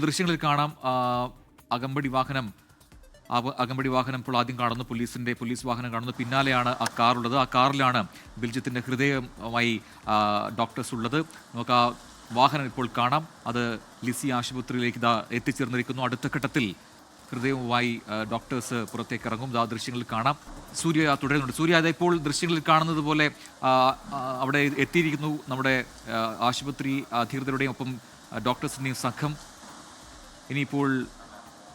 ദൃശ്യങ്ങളിൽ കാണാം. അകമ്പടി വാഹനം അകമ്പടി വാഹനം ഇപ്പോൾ ആദ്യം കാണുന്നു. പോലീസിന്റെ പോലീസ് വാഹനം കാണുന്നു. പിന്നാലെയാണ് ആ കാറുള്ളത് ആ കാറിലാണ് ബിൽജിത്തിന്റെ ഹൃദയമായി ഡോക്ടേഴ്സ് ഉള്ളത്. നമുക്ക് ആ വാഹനം ഇപ്പോൾ കാണാം. അത് ലിസി ആശുപത്രിയിലേക്ക് ഇതാ എത്തിച്ചേർന്നിരിക്കുന്നു. അടുത്ത ഘട്ടത്തിൽ ഹൃദയവുമായി ഡോക്ടേഴ്സ് പുറത്തേക്ക് ഇറങ്ങും ആ ദൃശ്യങ്ങളിൽ കാണാം. സൂര്യ തുടരുന്നുണ്ട്. സൂര്യ അത് ഇപ്പോൾ ദൃശ്യങ്ങളിൽ കാണുന്നത് പോലെ അവിടെ എത്തിയിരിക്കുന്നു നമ്മുടെ ആശുപത്രി അധികൃതരുടെയും ഒപ്പം ഡോക്ടേഴ്സിന്റെയും സംഘം. ഇനിയിപ്പോൾ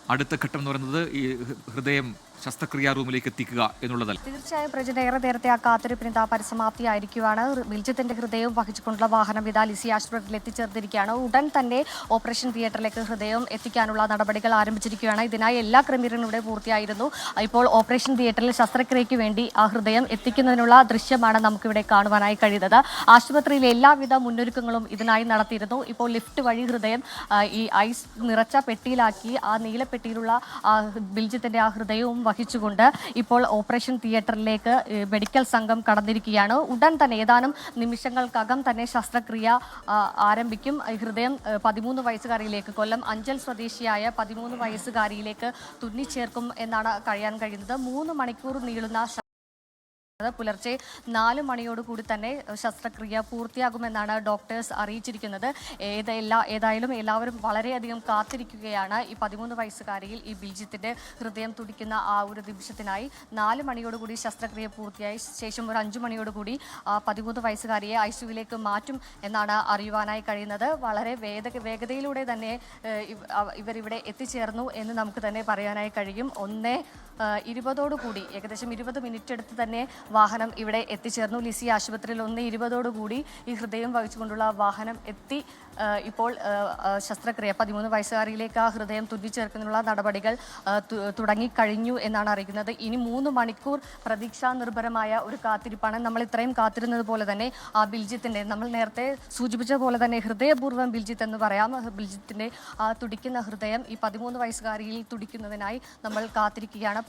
അടുത്ത ഘട്ടം എന്ന് പറയുന്നത് ഈ ഹൃദയം ശസ്ത്രക്രിയാ റൂമിലേക്ക് എത്തിക്കുക എന്നുള്ളതല്ല. തീർച്ചയായും പ്രജന ഏറെ നേരത്തെ ആ കാത്തിരിപ്പിന് ഇതാ പരിസമാപ്തിയായിരിക്കുവാണ്. ബിൽജിത്തിന്റെ ഹൃദയവും വഹിച്ചുകൊണ്ടുള്ള വാഹനം ഇതാ ലിസി ആശുപത്രിയിൽ എത്തിച്ചേർന്നിരിക്കുകയാണ്. ഉടൻ തന്നെ ഓപ്പറേഷൻ തിയേറ്ററിലേക്ക് ഹൃദയം എത്തിക്കാനുള്ള നടപടികൾ ആരംഭിച്ചിരിക്കുകയാണ്. ഇതിനായി എല്ലാ ക്രമീകരണങ്ങളും ഇവിടെ പൂർത്തിയായിരുന്നു. ഇപ്പോൾ ഓപ്പറേഷൻ തിയേറ്ററിൽ ശസ്ത്രക്രിയയ്ക്ക് വേണ്ടി ആ ഹൃദയം എത്തിക്കുന്നതിനുള്ള ദൃശ്യമാണ് നമുക്കിവിടെ കാണുവാനായി കഴിയുന്നത്. ആശുപത്രിയിലെ എല്ലാവിധ മുന്നൊരുക്കങ്ങളും ഇതിനായി നടത്തിയിരുന്നു. ഇപ്പോൾ ലിഫ്റ്റ് വഴി ഹൃദയം ഈ ഐസ് നിറച്ച പെട്ടിയിലാക്കി ആ നീലപ്പെട്ടിയിലുള്ള ബിൽജിത്തിന്റെ ആ ഹൃദയവും വഹിച്ചുകൊണ്ട് ഇപ്പോൾ ഓപ്പറേഷൻ തിയേറ്ററിലേക്ക് മെഡിക്കൽ സംഘം കടന്നിരിക്കുകയാണ്. ഉടൻ തന്നെ ഏതാനും നിമിഷങ്ങൾക്കകം തന്നെ ശസ്ത്രക്രിയ ആരംഭിക്കും. ഹൃദയം പതിമൂന്ന് വയസ്സുകാരിയിലേക്ക് കൊല്ലം അഞ്ചൽ സ്വദേശിയായ പതിമൂന്ന് വയസ്സുകാരിയിലേക്ക് തുന്നിച്ചേർക്കും എന്നാണ് കഴിയാൻ കഴിയുന്നത്. മൂന്ന് മണിക്കൂർ നീളുന്ന പുലർച്ചെ നാല് മണിയോടുകൂടി തന്നെ ശസ്ത്രക്രിയ പൂർത്തിയാകുമെന്നാണ് ഡോക്ടേഴ്സ് അറിയിച്ചിരിക്കുന്നത്. ഏത് എല്ലാ ഏതായാലും എല്ലാവരും വളരെയധികം കാത്തിരിക്കുകയാണ്. ഈ പതിമൂന്ന് വയസ്സുകാരിയിൽ ഈ ബിൽജിത്തിന്റെ ഹൃദയം തുടിക്കുന്ന ആ ഒരു നിമിഷത്തിനായി നാല് മണിയോടുകൂടി ശസ്ത്രക്രിയ പൂർത്തിയായി. ശേഷം ഒരു അഞ്ചു മണിയോടുകൂടി പതിമൂന്ന് വയസ്സുകാരിയെ ഐ സിയുവിലേക്ക് മാറ്റും എന്നാണ് അറിയുവാനായി കഴിയുന്നത്. വളരെ വേഗ വേഗതയിലൂടെ തന്നെ ഇവരിവിടെ എത്തിച്ചേർന്നു എന്ന് നമുക്ക് തന്നെ പറയാനായി കഴിയും. ഒന്നേ ഇരുപതോടുകൂടി ഏകദേശം ഇരുപത് മിനിറ്റ് എടുത്ത് തന്നെ വാഹനം ഇവിടെ എത്തിച്ചേർന്നു. ലിസി ആശുപത്രിയിൽ ഒന്ന് ഇരുപതോടുകൂടി ഈ ഹൃദയം വഹിച്ചുകൊണ്ടുള്ള വാഹനം എത്തി. ഇപ്പോൾ ശസ്ത്രക്രിയ പതിമൂന്ന് വയസ്സുകാരിയിലേക്ക് ആ ഹൃദയം തുന്നിച്ചേർക്കുന്നതിനുള്ള നടപടികൾ തുടങ്ങിക്കഴിഞ്ഞു എന്നാണ് അറിയിക്കുന്നത്. ഇനി മൂന്ന് മണിക്കൂർ പ്രതീക്ഷാ നിർഭരമായ ഒരു കാത്തിരിപ്പാണ്. നമ്മൾ ഇത്രയും കാത്തിരുന്നത് പോലെ തന്നെ ആ ബിൽജിത്തിന്റെ നമ്മൾ നേരത്തെ സൂചിപ്പിച്ച പോലെ തന്നെ ഹൃദയപൂർവം ബിൽജിത്ത് എന്ന് പറയാം. ബിൽജിത്തിന്റെ ആ തുടിക്കുന്ന ഹൃദയം ഈ പതിമൂന്ന് വയസ്സുകാരിയിൽ തുടിക്കുന്നതിനായി നമ്മൾ കാത്തിരിക്കുകയാണ്.